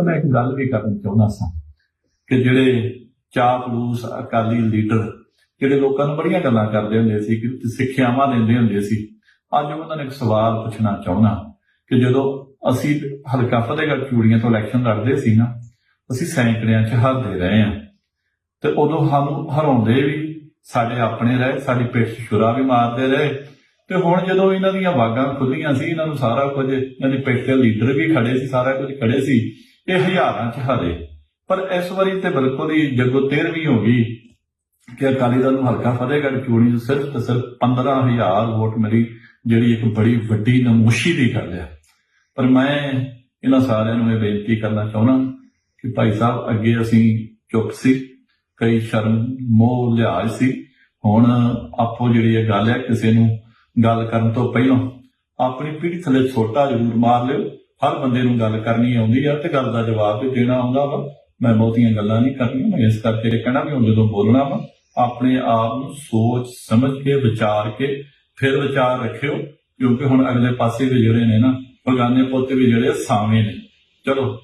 ਤਾਂ ਮੈਂ ਇੱਕ ਗੱਲ ਵੀ ਕਰਨੀ ਚਾਹੁੰਦਾ ਸਾਂ ਕਿ ਜਿਹੜੇ ਚਾਪਲੂਸ ਅਕਾਲੀ ਲੀਡਰ, ਜਿਹੜੇ ਲੋਕਾਂ ਨੂੰ ਬੜੀਆਂ ਗੱਲਾਂ ਕਰਦੇ ਹੁੰਦੇ ਸੀ, ਕਿ ਸਿੱਖਿਆਵਾਂ ਦਿੰਦੇ ਹੁੰਦੇ ਸੀ, ਅੱਜ ਉਹਨਾਂ ਨੇ ਇੱਕ ਸਵਾਲ ਪੁੱਛਣਾ ਚਾਹੁੰਦਾ ਕਿ ਜਦੋਂ ਅਸੀਂ ਹਲਕਾ ਫਤਿਹਗੜ੍ਹ ਚੂੜੀਆਂ ਤੋਂ ਇਲੈਕਸ਼ਨ ਲੜਦੇ ਸੀ ਨਾ, ਅਸੀਂ ਸੈਂਕੜਿਆਂ 'ਚ ਹਾਰਦੇ ਰਹੇ ਆ ਤੇ ਉਦੋਂ ਸਾਨੂੰ ਹਰਾਉਂਦੇ ਵੀ ਸਾਡੇ ਆਪਣੇ ਰਹੇ, ਸਾਡੀ ਪਿੱਠ 'ਚ ਛੁਰਾ ਵੀ ਮਾਰਦੇ ਰਹੇ। ਤੇ ਹੁਣ ਜਦੋਂ ਇਹਨਾਂ ਦੀਆਂ ਵਾਗਾਂ ਖੁੱਲੀਆਂ ਸੀ, ਇਹਨਾਂ ਨੂੰ ਸਾਰਾ ਕੁਝ, ਇਹਨਾਂ ਦੀ ਪਿੱਠ ਦੇ ਲੀਡਰ ਵੀ ਖੜੇ ਸੀ, ਸਾਰਾ ਕੁਝ ਖੜੇ ਸੀ ਇਹ ਹਜ਼ਾਰਾਂ 'ਚ ਹਾਰੇ। ਪਰ ਇਸ ਵਾਰੀ ਤੇ ਬਿਲਕੁਲ ਹੀ ਜੱਗੋ ਤੇਰਵੀਂ ਹੋ ਗਈ ਕਿ ਅਕਾਲੀ ਦਲ ਨੂੰ ਹਲਕਾ ਫਤਿਹਗੜ੍ਹ ਚੂੜੀ ਤੋਂ ਸਿਰਫ ਤੇ ਸਿਰਫ 15000 ਵੋਟ ਮਿਲੀ, ਜਿਹੜੀ ਇੱਕ ਬੜੀ ਵੱਡੀ ਨਮੋਸ਼ੀ ਦੀ ਗੱਲ ਹੈ। ਪਰ ਮੈਂ ਇਹਨਾਂ ਸਾਰਿਆਂ ਨੂੰ ਇਹ ਬੇਨਤੀ ਕਰਨਾ ਚਾਹੁੰਦਾ ਕਿ ਭਾਈ ਸਾਹਿਬ, ਅੱਗੇ ਅਸੀਂ ਚੁੱਪ ਸੀ, ਕਈ ਸ਼ਰਮ ਮੋਹ ਲਿਹਾਜ਼ ਸੀ। ਹੁਣ ਆਪੋ ਜਿਹੜੀ ਇਹ ਗੱਲ ਹੈ, ਕਿਸੇ ਨੂੰ ਗੱਲ ਕਰਨ ਤੋਂ ਪਹਿਲਾਂ ਆਪਣੀ ਪੀੜੀ ਥੱਲੇ ਛੋਟਾ ਜ਼ਰੂਰ ਮਾਰ ਲਿਓ। ਹਰ ਬੰਦੇ ਨੂੰ ਗੱਲ ਕਰਨੀ ਆਉਂਦੀ ਆ ਤੇ ਗੱਲ ਦਾ ਜਵਾਬ ਵੀ ਦੇਣਾ ਆਉਂਦਾ ਵਾ। ਮੈਂ ਬਹੁਤੀਆਂ ਗੱਲਾਂ ਨਹੀਂ ਕਰਨੀਆਂ, ਮੈਂ ਇਸ ਕਰਕੇ ਕਹਿਣਾ ਵੀ ਹੁਣ ਜਦੋਂ ਬੋਲਣਾ ਵਾ, ਆਪਣੇ ਆਪ ਨੂੰ ਸੋਚ ਸਮਝ ਕੇ, ਵਿਚਾਰ ਕੇ ਫਿਰ ਵਿਚਾਰ ਰੱਖਿਓ, ਕਿਉਂਕਿ ਹੁਣ ਅਗਲੇ ਪਾਸੇ ਵੀ ਜਿਹੜੇ ਨੇ ਨਾ ਬਗਾਨੇ ਪੁੱਤ ਵੀ ਜਿਹੜੇ ਸਾਵੇਂ ਨੇ। ਚਲੋ